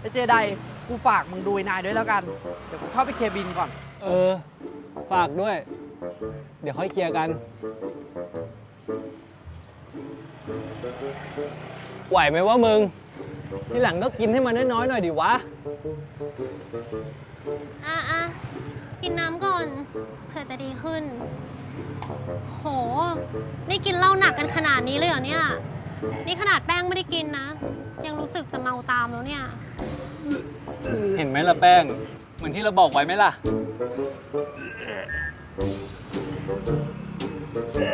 ไอเจไดกูฝากมึงดูไอ้นายด้วยแล้วกัน เดี๋ยวกูเข้าไปเคลียร์บินก่อน เออ ฝากด้วย เดี๋ยวค่อยเคลียร์กัน ไหวไหมว่ามึง ทีหลังก็กินให้มันน้อยๆหน่อยดิวะ อะอะกินน้ำก่อนเผื่อจะดีขึ้น โห นี่กินเหล้าหนักกันขนาดนี้เลยเหรอเนี่ย นี่ขนาดแป้งไม่ได้กินนะ ยังรู้สึกจะเมาตามแล้วเนี่ย เห็นไหมล่ะแป้ง เหมือนที่เราบอกไว้ไหมล่ะนี่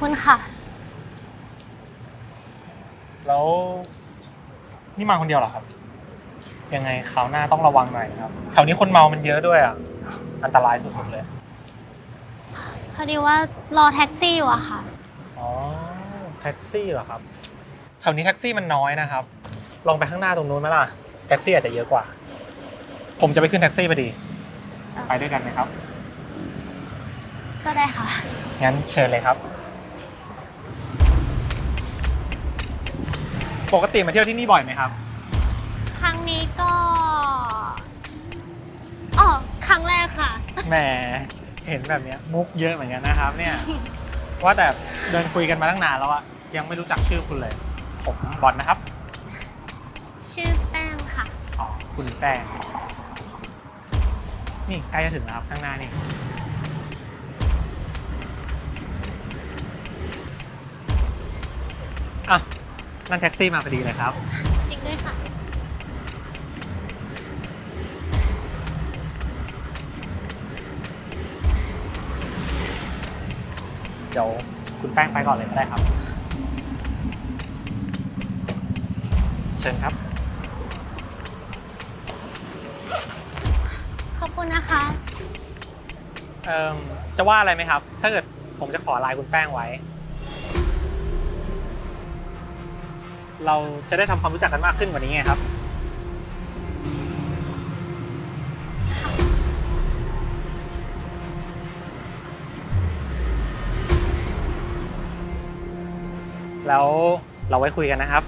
คุณค่ะ แล้วนี่มาคนเดียวเหรอครับ ยังไงคราวหน้าต้องระวังหน่อยนะครับแถวนี้คนเมามันเยอะด้วยอะ อันตรายสุดๆเลย พอดีว่ารอแท็กซี่อยู่อะค่ะ อ๋อ แท็กซี่เหรอครับ แถวนี้แท็กซี่มันน้อยนะครับ ลองไปข้างหน้าตรงนู้นไหมล่ะ แท็กซี่อาจจะเยอะกว่า ผมจะไปขึ้นแท็กซี่พอดี ไปด้วยกันไหมครับ ก็ได้ค่ะ งั้นเชิญเลยครับ ปกติมาเที่ยวที่นี่บ่อยไหมครับ ครั้งนี้ก็อ๋อครั้งแรกค่ะ แหมเห็นแบบเนี้ยมุกเยอะเหมือนกันนะครับ เนี่ย ว่าแต่เดินคุยกันมาตั้งนานแล้วอะยังไม่รู้จักชื่อคุณเลย ผมบอลนะครับ ชื่อแป้งค่ะ อ๋อคุณแป้ง นี่ใกล้จะถึงแล้วครับข้างหน้านี่อะ นั่นแท็กซี่มาพอดีเลยครับ จริงด้วยค่ะ เดี๋ยวคุณแป้งไปก่อนเลยก็ได้ครับ เชิญครับ ขอบคุณนะคะ เอ่อจะว่าอะไรไหมครับ ถ้าเกิดผมจะขอไลน์คุณแป้งไว้ เราจะได้ทำความรู้จักกันมากขึ้นกว่านี้ไงครับ แล้วเราไว้คุยกันนะครับ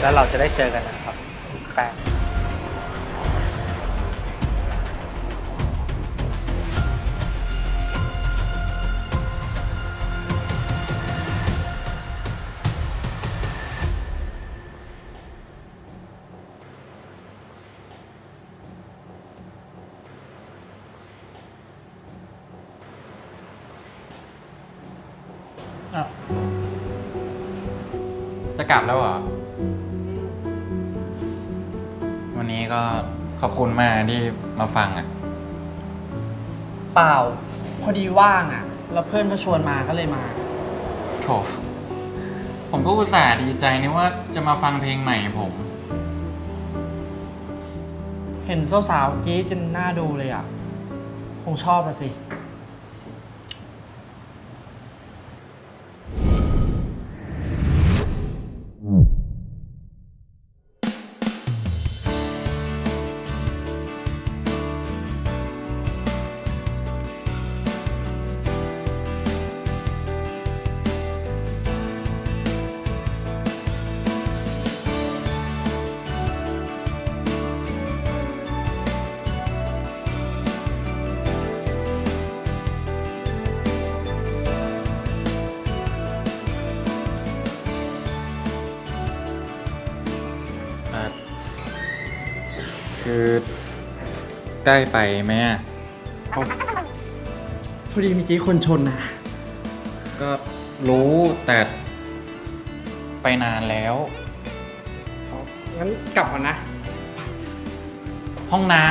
แล้วเราจะได้เจอกันนะครับแป้ง ว่างอะ แล้วเพื่อนก็ชวนมาก็เลยมา โถผมก็อุตส่าห์ดีใจนี่ว่าจะมาฟังเพลงใหม่ผม เห็นสาวๆกรี๊ดกันหน้าดูเลยอะ คงชอบละสิ คือใกล้ไปไหมอะพอดีเมื่อกี้คนชนนะก็รู้แต่ไปนานแล้ว งั้นกลับก่อนนะ ห้องน้อ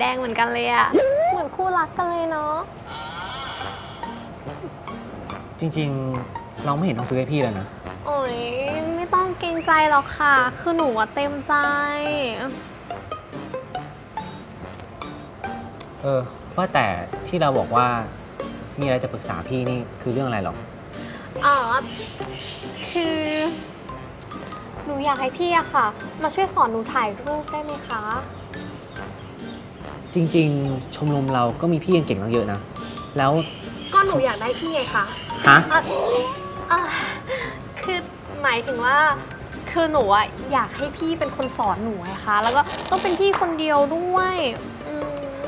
แดงเหมือนกันเลยอะเหมือนคู่รักกันเลยเนาะ จริงๆ เราไม่เห็นต้องซื้อให้พี่เลยนะ โอ้ยไม่ต้องเกรงใจหรอกค่ะ คือหนูอะเต็มใจ เออ ว่าแต่ที่เราบอกว่ามีอะไรจะปรึกษาพี่นี่คือเรื่องอะไรหรอ อ๋อ คือ หนูอยากให้พี่อะค่ะ มาช่วยสอนหนูถ่ายรูปได้ไหมคะ จริง ๆ ชมรมเราก็มีพี่เก่งๆตั้งเยอะนะ แล้วก็หนูอยากได้พี่ไงคะฮะ อะอะคือหมายถึงว่า คือหนูอะอยากให้พี่เป็นคนสอนหนูไงคะ แล้วก็ต้องเป็นพี่คนเดียวด้วยอืม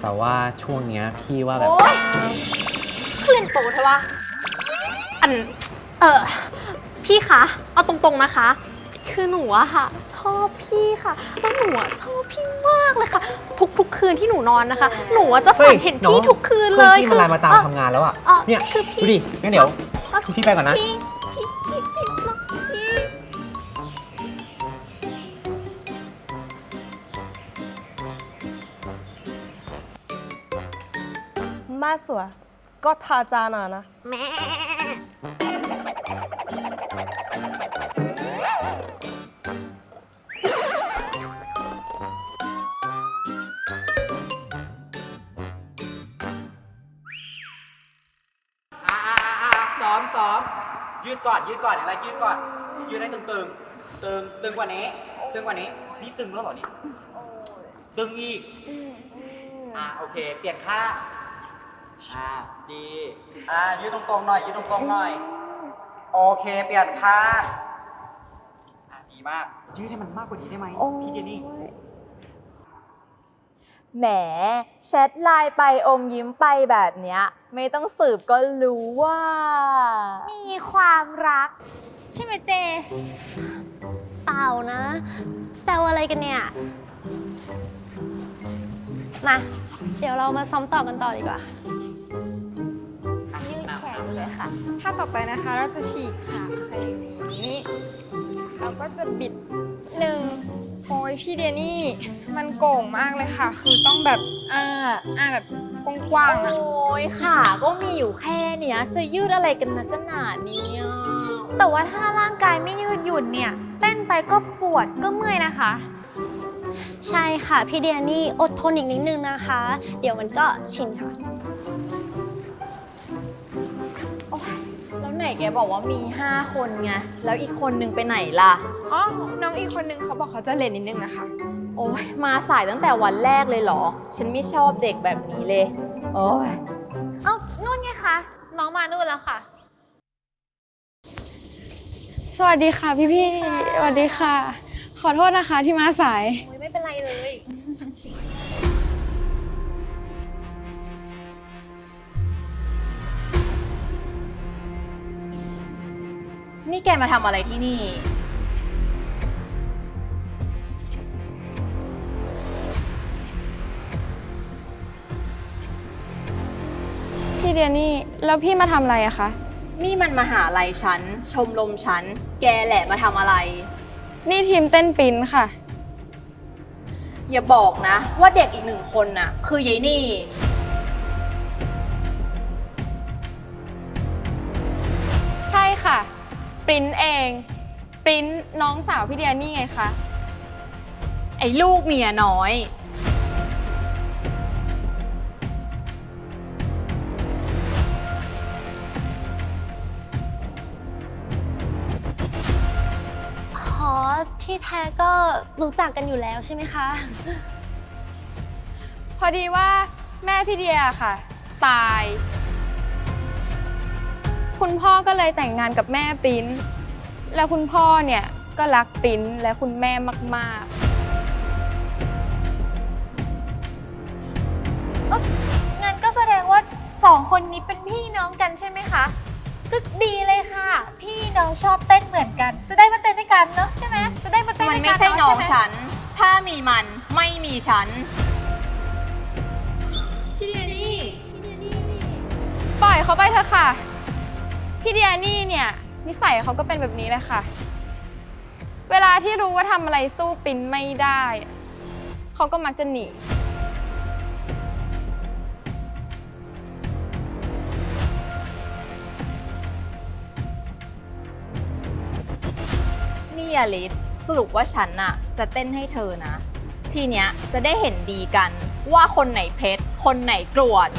แต่ว่าช่วงเนี้ยพี่ว่าแบบ โอ๊ยเพื่อนโตใช่ปะอัน เออพี่คะ เอาตรงๆนะคะ คือหนูอะค่ะ ชอบพี่ค่ะ แล้วหนูอะชอบพี่มากเลยค่ะ ทุกๆ คืนที่หนูนอนนะคะ หนูอะจะฝันเห็นพี่ทุกคืนเลย พื่อนพี่มาไลน์มาตาม เอ่อ ทำงานแล้วอ่ะ เอ่อ เนี่ย คือพี่ ดูดิ งั้นเดี๋ยว เอ่อ พี่ไปก่อนนะ พี่พี่พี่พี่พี่ 妈索，搞他咋呢呢？ อ่า ดก่อน ยืดก่อนอะไรยืดก่อน ยืดให้ตึงตึงตึงตึงกว่านี้ ตึงกว่านี้ นี่ตึงแล้วเหรอนี่ ตึงอีก อ่าโอเค เปลี่ยนค่างอ่าดี อ่ายืดตรงๆหน่อย ยืดตรงๆหน่อย โอเค เปลี่ยนค่างอ่าดีมาก ยืดให้มันมากกว่านี้ได้ไหมพี่เจนี่ แหมแชทไลน์ไปอมยิ้มไปแบบเนี้ย ไม่ต้องสืบก็รู้ว่า มีความรัก ใช่ไหมเจ เปล่านะแซวอะไรกันเนี่ย มา เดี๋ยวเรามาซ้อมต่อกันต่อดีกว่า ยืดแขนเลยค่ะ ถ้าต่อไปนะคะเราจะฉีกขาค่ะอย่างนี้ เราก็จะบิดหนึ่งโอ้ยพี่เดียนี่มันโก่งมากเลยค่ะ คือต้องแบบอ่าอ่าแบบกว้างๆอะ โอ้ยขาก็มีอยู่แค่เนี้ย จะยืดอะไรกันนักกันหนาดนี้อะแต่ว่าถ้าร่างกายไม่ยืดหยุ่นเนี่ยเต้นไปก็ปวดก็เมื่อยนะคะ ใช่ค่ะ พี่เดียนี่อดทนอีกนิดนึงนะคะ เดี๋ยวมันก็ชินค่ะ นแกบอกว่ามี 5 คนไง แล้วอีกคนนึงไปไหนล่ะ อ๋อ น้องอีกคนนึงเขาบอกเขาจะเลนนิดนึงนะคะ โอ้ยมาสายตั้งแต่วันแรกเลยเหรอ ฉันไม่ชอบเด็กแบบนี้เลย โอ้ยเอ้านู่นไงคะ น้องมานู่นแล้วค่ะ สวัสดีค่ะพี่พี่ๆสวัสดีค่ะ ขอโทษนะคะที่มาสายโอ้ยไม่ นี่แกมาทำอะไรที่นี่ พี่เดียนี่ แล้วพี่มาทำอะไรอะคะ นี่มันมหาลัยฉัน ชมรมฉัน แกแหละมาทำอะไร นี่ทีมเต้นปิ้นค่ะ อย่าบอกนะ ว่าเด็กอีกหนึ่งคนน่ะ คือยายนี่ ปริ้นเอง ปริ้นน้องสาวพี่เดียนี่ไงคะ ไอ้ลูกเมียน้อยอ๋อที่แท้ก็รู้จักกันอยู่แล้วใช่ไหมคะ พอดีว่าแม่พี่เดียค่ะ ตาย คุณพ่อก็เลยแต่งงานกับแม่ปริ้นแล้วคุณพ่อเนี่ยก็รักปริ้นและคุณแม่มากงั้นก็แสดงว่าสองคนนี้เป็นพี่น้องกันใช่ไหมคะ ก็ดีเลยค่ะ พี่น้องชอบเต้นเหมือนกัน จะได้มาเต้นด้วยกันเนอะใช่ไหมจะได้มาเต้นมันด้วยไม่กันใช่เะน้องไหมฉัน ถ้ามีมันไม่มีฉันๆพี่เดียนี่ ปล่อยเขาไปเถอะค่ะ พี่เดียนี่เนี่ยนิสัยเขาก็เป็นแบบนี้แหละค่ะ เวลาที่รู้ว่าทำอะไรสู้ปิ้นไม่ได้ เขาก็มักจะหนี นี่อลิสสรุปว่าฉันน่ะ จะเต้นให้เธอนะ ทีเนี้ยจะได้เห็นดีกันว่าคนไหนเพชร คนไหนกรวด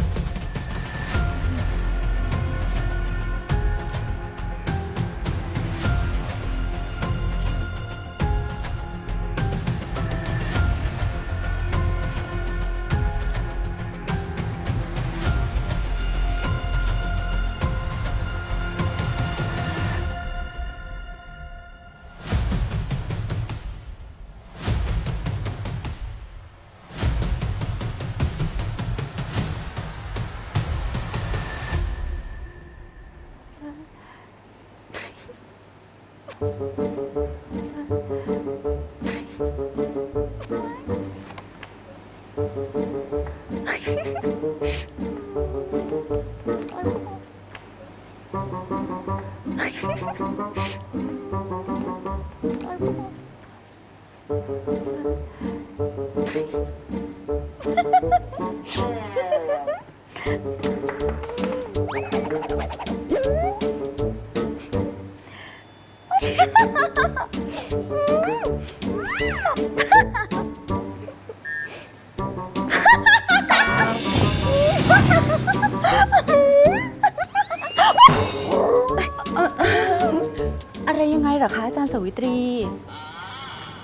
เหรอคะอาจารย์สวิตรี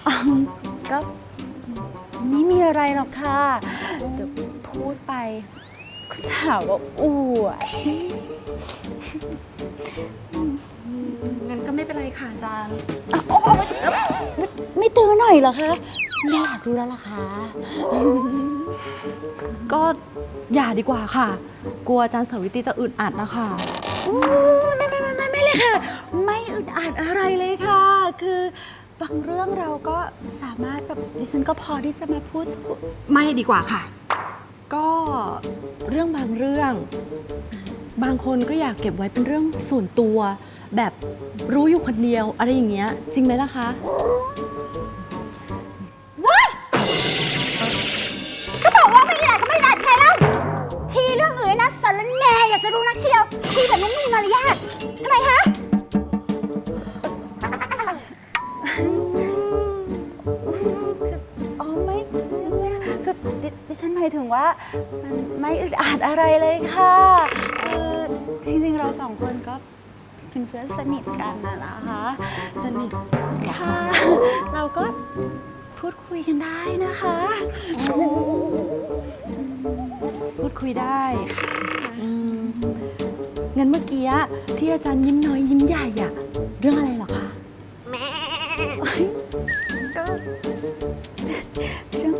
อืมก็ไม่มีอะไรหรอกค่ะเดี๋ยวพูดไปก็จะหาว่าอวดอืมงั้นก็ไม่เป็นไรค่ะอาจารย์อะโอ้ไม่ไม่ตื้อหน่อยเหรอคะไม่อยากรู้แล้วล่ะคะก็อย่าดีกว่าค่ะ กลัวอาจารย์สาวิตรีจะอึดอัดนะคะอู้ไม่ไม่ไม่ไม่ไม่ เลยค่ะ ไม่อึดอัดอะไรเลยค่ะ คือบางเรื่องเราก็สามารถแบบดิฉันก็พอที่จะมาพูดคุยไม่ดีกว่าค่ะ ก็เรื่องบางเรื่อง บางคนก็อยากเก็บไว้เป็นเรื่องส่วนตัว แบบรู้อยู่คนเดียวอะไรอย่างเงี้ย จริงไหมล่ะคะก็บอกว่าไม่ได้ก็ไม่ได้ไงเล่าทีเรื่องอื่นนะสารแหน่อยากจะรู้นักเชียวทีแบบนี้ไม่มีมารยาท ทำไมคะคืออ๋อไม่ไม่คือดิดิฉันหมายถึงว่า มันไม่อึดอัดอะไรเลยค่ะเออจริงๆเราสองคนก็เป็นเพื่อนสนิทกันนะนะคะ สนิทค่ะ เราก็พูดคุยกันได้นะคะ พูดคุยได้อืมงั้นเมื่อกี้อะที่อาจารย์ยิ้มน้อยยิ้มใหญ่อะเรื่องอะไรเหรอคะก็เรื่อง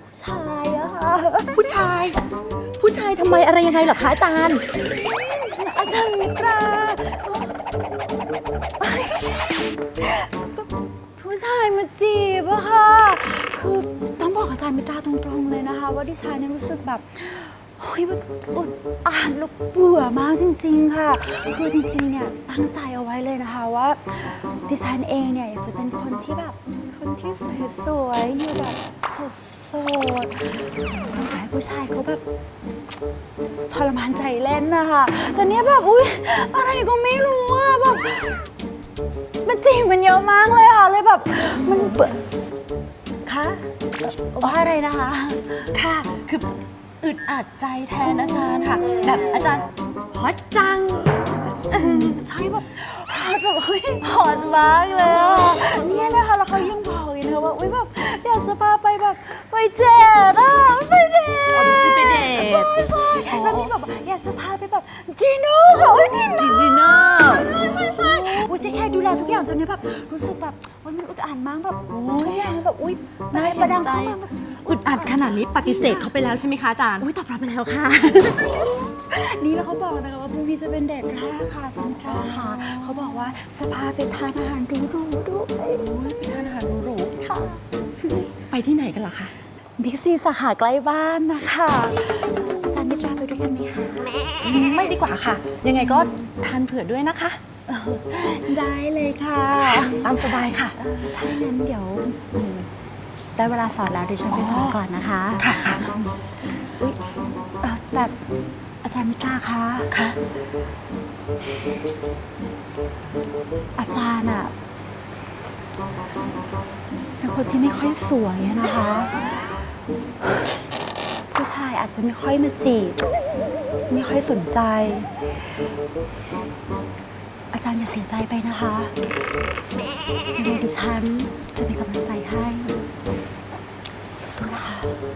ผู้ชายอะค่ะผู้ชาย ผู้ชายทำไมอะไรยังไงเหรอคะอาจารย์ อาจารย์มิตราก็ผู้ชายมาจีบอะค่ะคือต้อง บอกอาจารย์มิตราตรงๆเลยนะคะ ว่าดิฉันเนี่ยรู้สึกแบบโอ้ยมันอดอ่านแล้วเบื่อมากจริง ๆ ค่ะ คือจริงๆ เนี่ยตั้งใจเอาไว้เลยนะคะว่าดิฉันเองเนี่ยอยากจะเป็นคนที่แบบคนที่สวยๆอยู่แบบโสดๆสมัยผู้ชายเขาแบบทรมานใจเล่นนะคะแต่เนี้ยแบบอุ้ยอะไรก็ไม่รู้อะแบบมันจริงมันเยอะมากเลยค่ะเลยแบบมันเบื่อ คะว่าอะไรนะคะ ค่ะ คืออึดอัดใจแทนอาจารย์ค่ะ แบบอาจารย์ฮอตจังใช่แบบฮอตแบบเฮ้ยฮอตมากเลยอะเนี่ยนะคะแล้วเขายัง อยากจะพาไปแบบไปเจ็ดอะไปเดทไปเดทใช่ใช่แล้วมีแบบอยากจะพาไปแบบดินเนอร์ค่ะอุ้ยดินเนอร์ดินเนอร์ใช่ใช่โอ้ยเจะแค่ดูแลทุกอย่างจนเนี้ยแบบรู้สึกแบบโอ้ยมันอึดอัดมากแบบทุกอย่างแบบอุ้ยประน่าดังประดังเห็นใจเข้ามาแบบ อึดอัดขนาดนี้ปฏิเสธเขาไปแล้วใช่ไหมคะอาจารย์ อุ้ยตอบรับไปแล้วค่ะ นี่แล้วเขาบอกนะคะว่าพรุ่งนี้จะเป็นเดทแรกค่ะซันทราค่ะเขาบอกว่าสภาไปทานอาหารดูดูดูไปไปทานอาหารหรูค่ะๆไปที่ไหนกันล่ะคะ บิ๊กซีสาขาใกล้บ้านนะคะอาจารย์นิตราไปด้วยกันไหมคะไม่ดีกว่าค่ะ ยังไงก็ทานเผื่อด้วยนะคะเออได้เลยค่ะ ตามสบายค่ะเอ่อถ้าอย่างนั้นเดี๋ยวอืม ได้เวลาสอนแล้วดิฉันไปสอนก่อนนะคะ ค่ะค่ะอุ๊ยเอ่อแต่อาจารย์มิตราคะ ค่ะ อาจารย์อะเป็นคนที่ไม่ค่อยสวยอะนะคะ ผู้ชายอาจจะไม่ค่อยมาจีบ ไม่ค่อยสนใจ อาจารย์อย่าเสียใจไปนะคะยังไงดิฉันจะเป็นกำลังใจให้ สู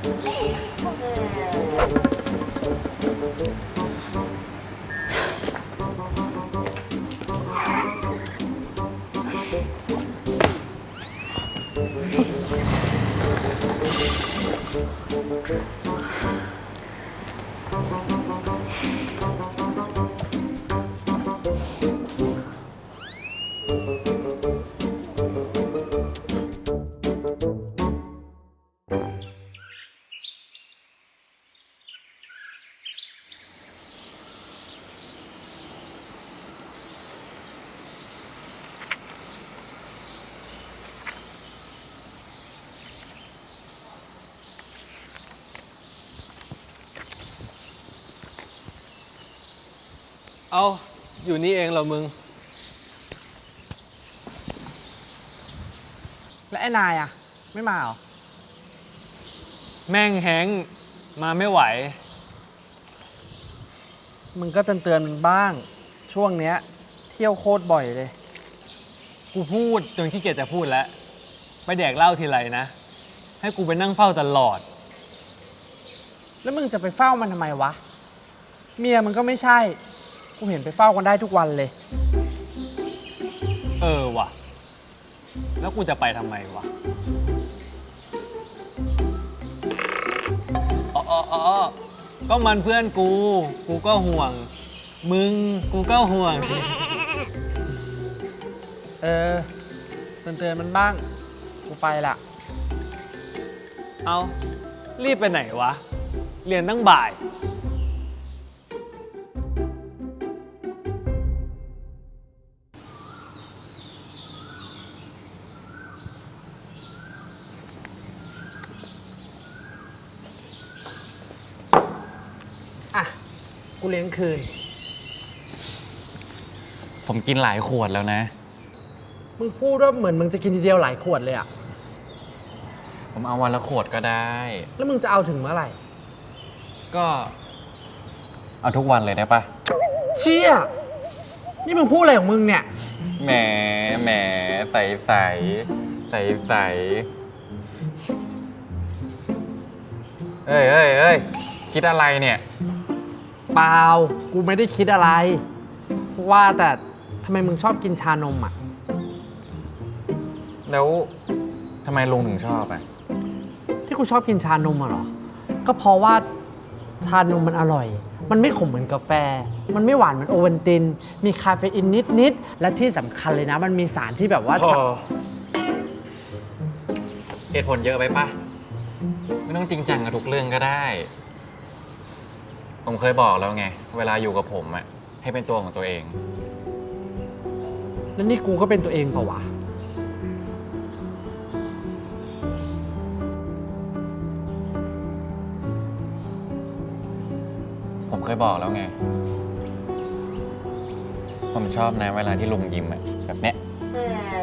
้ๆ เอาอยู่นี่เองเหรอมึง และไอ้นายอะ ไม่มาเหรอ แม่งแฮงก์มาไม่ไหว มึงก็เตือนเตือนๆมันบ้าง ช่วงเนี้ย เที่ยวโคตรบ่อยเลย กูพูดจนขี้เกียจจะพูดแล้ว ไปแดกเหล้าทีไรนะ ให้กูไปนั่งเฝ้าตลอด แล้วมึงจะไปเฝ้ามันทำไมวะ เมียมันก็ไม่ใช่ กูเห็นไปเฝ้ากันได้ทุกวันเลย เออว่ะ แล้วกูจะไปทำไมวะอ๋ออ๋ออ๋อก็มันเพื่อนกู กูก็ห่วง มึงกูก็ห่วง เออเตือนเตือนๆมันบ้าง กูไปละ เอารีบไปไหนวะ เรียนตั้งบ่าย เลี้ยงคืน ผมกินหลายขวดแล้วนะมมึงพูดว่าเหมือนมึงจะกินทีเดียวหลายขวดเลยอะผมเอาวันละขวดก็ได้ แล้วมึงจะเอาถึงเมื่อไหร่ ก็ เอาทุกวันเลยได้ปะเชี่ย นี่มึงพูดอะไรของมึงเนี่ย แหมแหมใสใสใสใสเอ้ยเอ้ยเอ้ยคิดอะไรเนี่ย เปล่า กูไม่ได้คิดอะไร ว่าแต่ทำไมมึงชอบกินชานมอะ แล้วทำไมลุงถึงชอบอะ ที่กูชอบกินชานมอะเหรอ ก็เพราะว่าชานมมันอร่อย มันไม่ขมเหมือนกาแฟ มันไม่หวานเหมือนโอเวนติน มีคาเฟอีนนิดๆและที่สำคัญเลยนะ มันมีสารที่แบบว่า พอเหตุผลเยอะไปปะไม่ต้องจริงจังกับทุกเรื่องก็ได้ ผมเคยบอกแล้วไง เวลาอยู่กับผมอะให้เป็นตัวของตัวเอง แล้วนี่กูก็เป็นตัวเองเปล่าวะ ผมเคยบอกแล้วไง ผมชอบนะเวลาที่ลุงยิ้มอะแบบเนี้ยแบ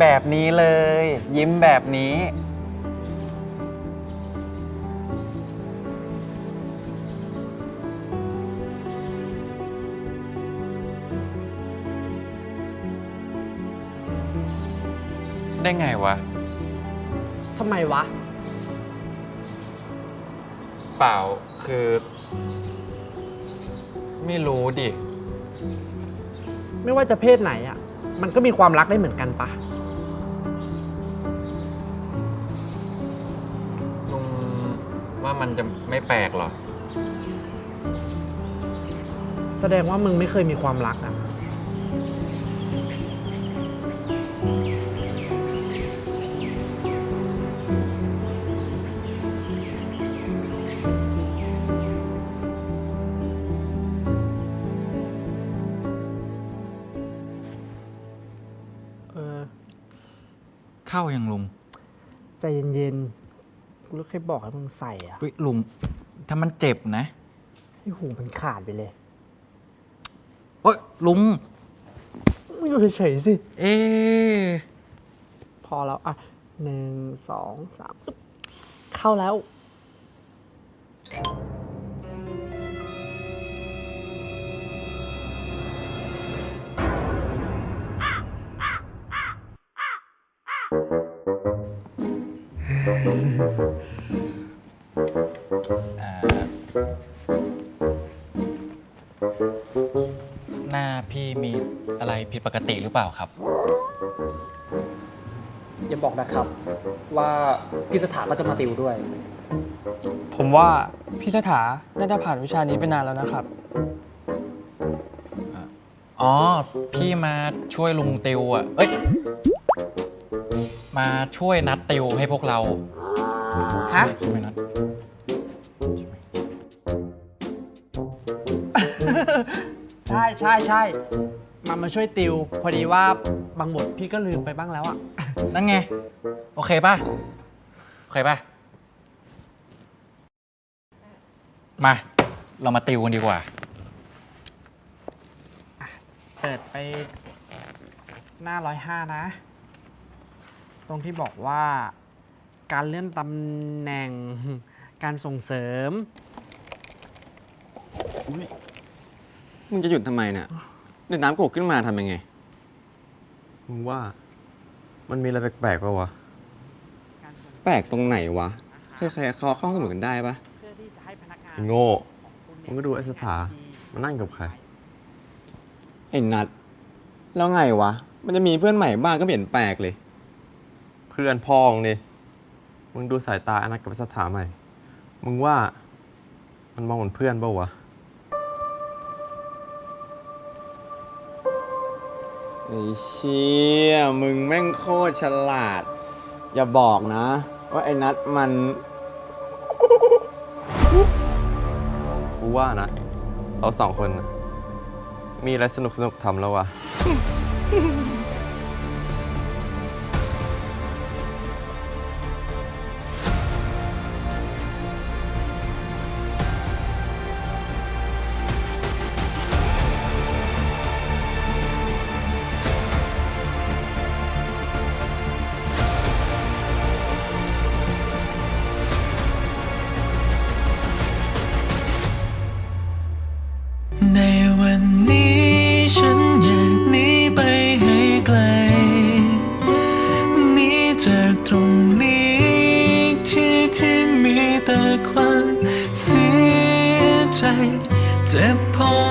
แบบนี้เลย ยิ้มแบบนี้ ได้ไงวะ ทำไมวะ เปล่าคือ ไม่รู้ดิ ไม่ว่าจะเพศไหนอะ มันก็มีความรักได้เหมือนกันปะ ว่ามันจะไม่แปลกหรอ แสดงว่ามึงไม่เคยมีความรักอะ เออ เข้ายังลุง ใจเย็นๆ กูแล้วเคยบอกให้มึงใส่อะเฮ้ยลุงถ้ามันเจ็บนะให้หูมันขาดไปเลยโอ้ยลุง มึงอยู่เฉยๆสิ เอ๊ะพอแล้วอะหนึ่งสองสามอึ๊บเข้าแล้ว อ่าหน้าพี่มีอะไรผิดปกติหรือเปล่าครับ อย่าบอกนะครับ ว่าพี่สถาก็จะมาติวด้วย ผมว่าพี่สถาน่าจะผ่านวิชานี้ไปนานแล้วนะครับ อ๋อ พี่มาช่วยลุงติวอะ เอ้ย มาช่วยนัดติวให้พวกเราฮะ ใช่ไหมนัดใช่ใช่ใช่มันมาช่วยติว พอดีว่าบางบทพี่ก็ลืมไปบ้างแล้วอะนั่นไง โอเคป่ะ โอเคป่ะ มา เรามาติวกันดีกว่า เปิดไปหน้าร้อยห้านะ ตรงที่บอกว่าการเลื่อนตำแหน่งการส่งเสริม มึงจะหยุดทำไมเนี่ยเดี๋ยวน้ำโกรกขึ้นมาทำยังไง มึงว่ามันมีอะไรแปลกๆป่าวะ แปลกตรงไหนวะใครๆเขาเข้าเสมอกันได้ปะไอ้โง่มึงก็ดูไอ้สถามานั่งกับใคร ไอ้นัด แล้วไงวะ มันจะมีเพื่อนใหม่บ้างก็ไม่เห็นแปลกเลยเพื่อนพ้องนี่ มึงดูสายตาไอ้นัดกับไอ้สถาใหม่ มึงว่ามันมองเหมือนเพื่อนเปล่าวะ ไอ้เชี่ยมึงแม่งโคตรฉลาด อย่าบอกนะ ว่าไอ้นัทมัน กูว่านะ เราสองคนน่ะมีอะไรสนุกสนุกๆทำแล้ววะ เ